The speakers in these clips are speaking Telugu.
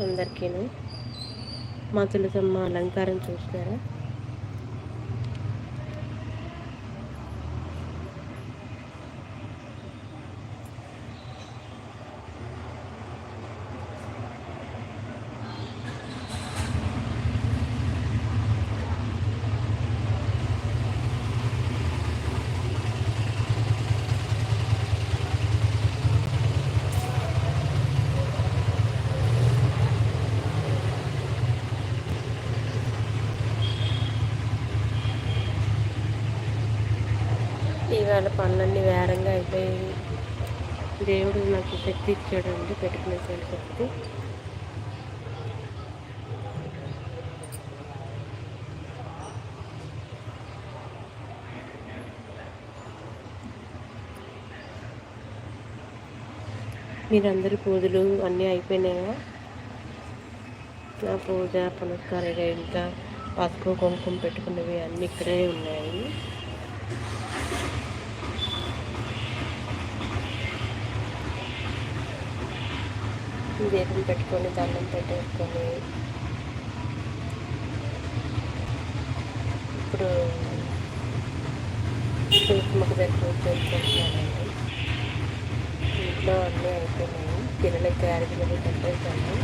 అందరికీను. మా తులసమ్మ అలంకారం చూసినారా రకరకాల పనులన్నీ వేరంగా అయిపోయాయి. దేవుడు నాకు శక్తి ఇచ్చాడండి పెట్టుకునే శక్తి. మీరందరి పూజలు అన్నీ అయిపోయినాయా? నా పూజ పునస్కారంగా ఇంకా పసుపు కుంకుమ పెట్టుకున్నవి అన్నీ ఇక్కడే ఉన్నాయి. దీపం పెట్టుకొని దండం పెట్టేసుకొని. ఇప్పుడు కుంకుమకు దగ్గర చేసుకుంటున్నానండి ఇంట్లో అన్నీ అయిపోయినాయి. పిల్లలకి అరిగినవి కట్టేసాను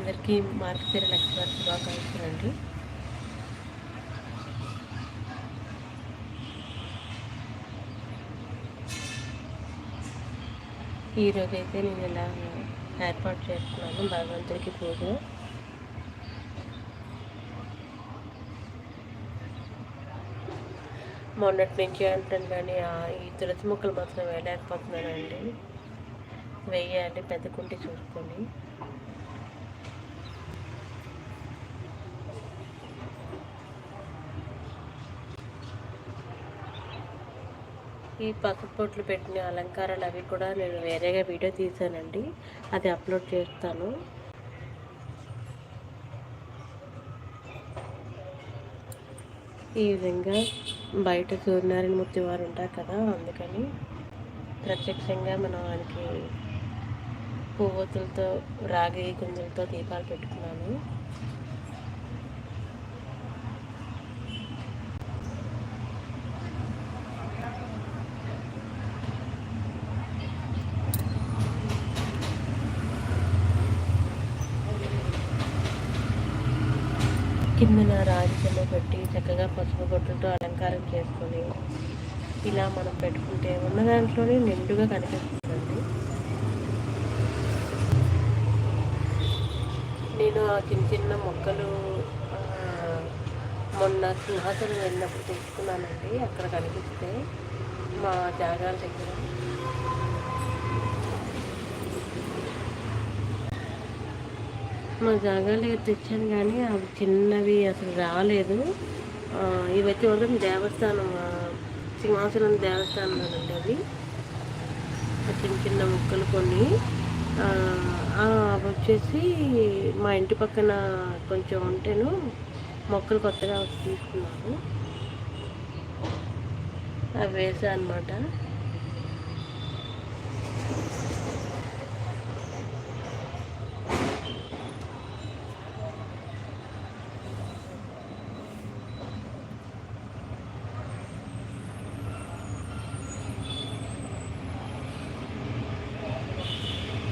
అందరికీ మార్కెట్ లక్ష్మీ శుభాకాంక్షలు అండి. ఈరోజు అయితే నేను ఇలా ఏర్పాటు చేస్తున్నాను. భగవంతుడికి పూజ. మొన్నటి నుంచి అంటాను కానీ ఈ తులసి మొక్కలు మాత్రం వేయలేకపోతున్నానండి. వెయ్యాలి పెద్ద కుంటి చూసుకొని. ఈ పసుపొట్లు పెట్టిన అలంకారాలు అవి కూడా నేను వేరేగా వీడియో తీసానండి. అది అప్లోడ్ చేస్తాను. ఈ విధంగా బయట సూర్యనారాయణ మూర్తి వారు ఉంటారు కదా అందుకని ప్రత్యక్షంగా మనం ఆయనకి పువ్వొత్తులతో రాగి గుంజలతో దీపాలు పెట్టుకున్నాను కిందన రాజకీయంలో పెట్టి చక్కగా పసుపు బొట్టులతో అలంకారం చేసుకొని ఇలా మనం పెట్టుకుంటే ఉన్న దాంట్లోనే నిండుగా కనిపిస్తుందండి నేను ఆ చిన్న చిన్న మొక్కలు మొన్న సింహాసనం వెళ్ళినప్పుడు తెచ్చుకున్నానండి. అక్కడ కనిపిస్తే మా జాగాల దగ్గర. మా జాగాలు తెచ్చాను కానీ అవి చిన్నవి అసలు రాలేదు. ఇవైతే మాత్రం దేవస్థానం సింహాచలం దేవస్థానం అండి అవి చిన్న చిన్న ముక్కలు కొన్ని. అవి వచ్చేసి మా ఇంటి పక్కన కొంచెం ఉంటేను మొక్కలు కొత్తగా తీసుకున్నాను అవి వేసా అనమాట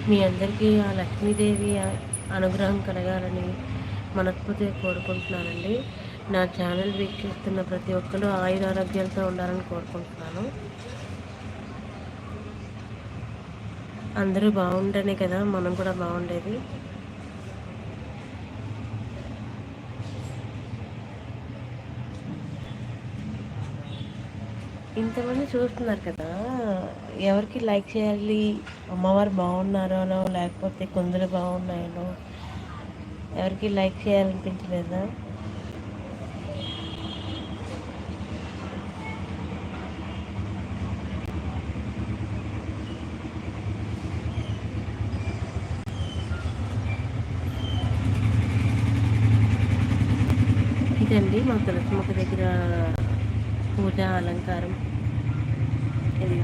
మీ అందరికీ ఆ లక్ష్మీదేవి అనుగ్రహం కలగాలని మనస్ఫూర్తిగా కోరుకుంటున్నానండి. నా ఛానల్ వీక్షిస్తున్న ప్రతి ఒక్కరూ ఆయుర ఆరోగ్యాలతో ఉండాలని కోరుకుంటున్నాను. అందరూ బాగుంటేనే కదా మనం కూడా బాగుండేది. ఇంతమంది చూస్తున్నారు కదా. ఎవరికి లైక్ చేయాలి? అమ్మవారు బాగున్నారనో లేకపోతే కొందరు బాగున్నాయనో ఎవరికి లైక్ చేయాలనిపించలేదా? ఇదండి మా తులసి మొక్క దగ్గర పూజ అలంకారం. ఇది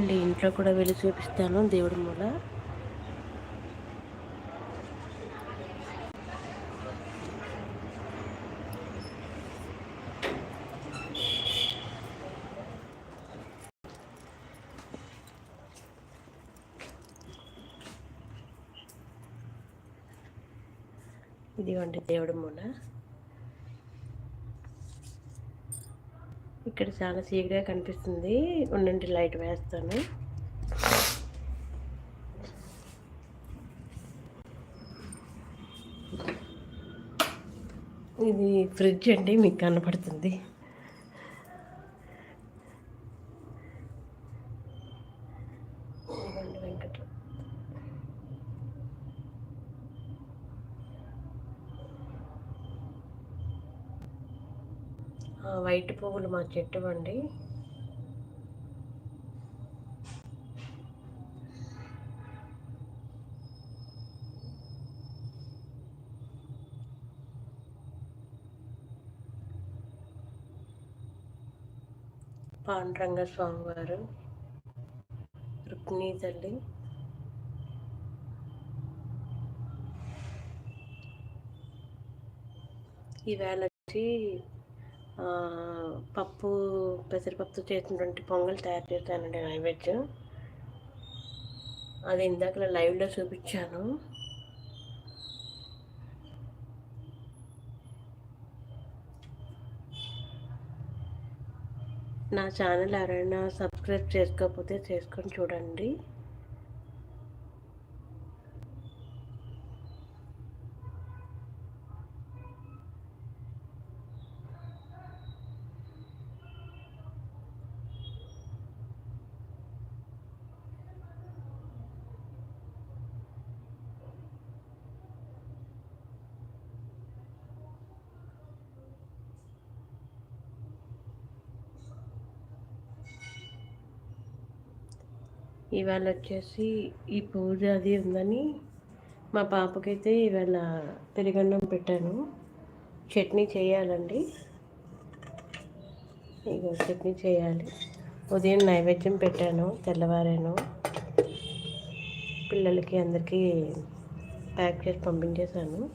రండి ఇంట్లో కూడా వెళ్ళి చూపిస్తాను దేవుడి మూల. ఇదిగోండి దేవుడి మూల. ఇక్కడ చాలా చీకటిగా కనిపిస్తుంది. ఉండండి లైట్ వేస్తాను. ఇది ఫ్రిడ్జ్ అండి మీకు కనపడుతుంది. వైట్ పువ్వులు మా చెట్టు అండి పాండురంగ స్వామివారు రుక్మిణీ తల్లి. ఈవేళ వచ్చి పప్పు పెసరపప్పుతో చేసినటువంటి పొంగల్ తయారు చేశానండి నైవేద్యం. అది ఇందాక లైవ్లో చూపించాను. నా ఛానల్ ఎవరైనా సబ్స్క్రైబ్ చేసుకోకపోతే చేసుకొని చూడండి. ఇవాళ వచ్చేసి ఈ పూజ అది ఉందని మా పాపకైతే ఇవాళ పెరుగన్నం పెట్టాను. చట్నీ చేయాలండి. ఇక చట్నీ చేయాలి. ఉదయం నైవేద్యం పెట్టాను తెల్లవారాను. పిల్లలకి అందరికీ ప్యాక్ చేసి పంపించేశాను.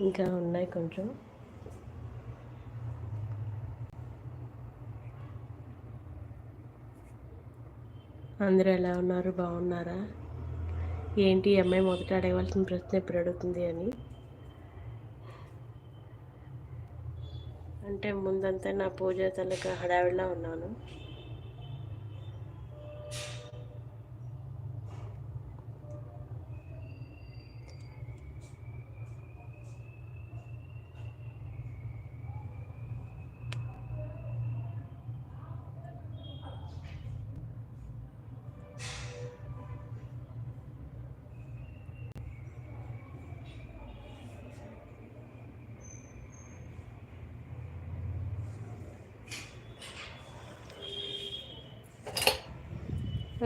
ఇంకా ఉన్నాయి కొంచెం. అందరూ ఎలా ఉన్నారు? బాగున్నారా? ఏంటి అమ్మాయి మొదట అడగవలసిన ప్రశ్న ఎప్పుడు అడుగుతుంది అని? అంటే ముందంతా నా పూజ తనక హడావిడిలా ఉన్నాను.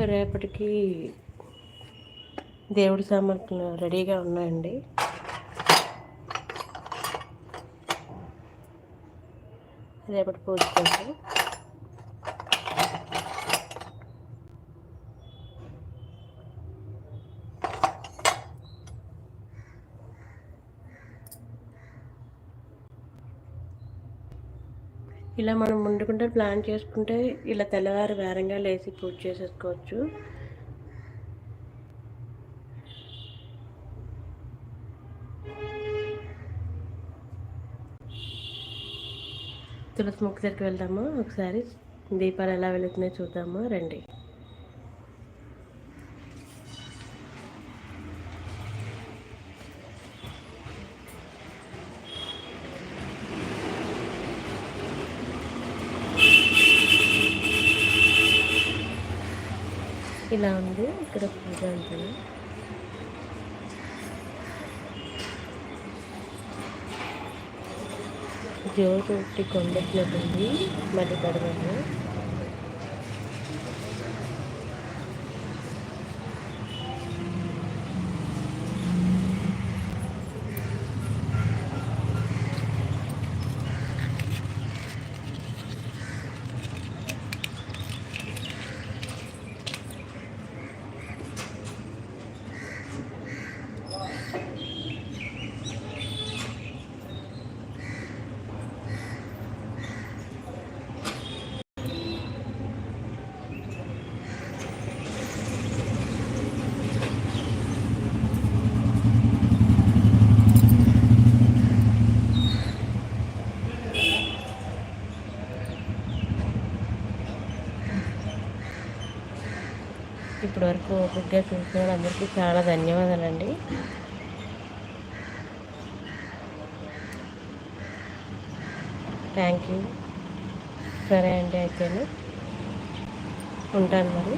రేపటికి దేవుడి సామాన్లు రెడీగా ఉన్నాయండి. రేపటి పూజ కోసం ఇలా మనం ముందుకుంటే ప్లాన్ చేసుకుంటే ఇలా తెల్లవారు వేరంగా లేచి పూజ చేసేసుకోవచ్చు. తులసి ముక్కు దగ్గరికి వెళ్దామా? ఒకసారి దీపాలు ఎలా వెళుతున్నాయో చూద్దామా? రండి. ఇలా ఉంది. ఇక్కడ పూజ అంతా జ్యోతి ఒకటి కొండట్లేదు మళ్ళీ పడవలు ఇప్పటి వరకు ఓపికగా చూసిన అందరికీ చాలా ధన్యవాదాలండి. Thank you. సరే అండి అయితేను. ఉంటాను మరి.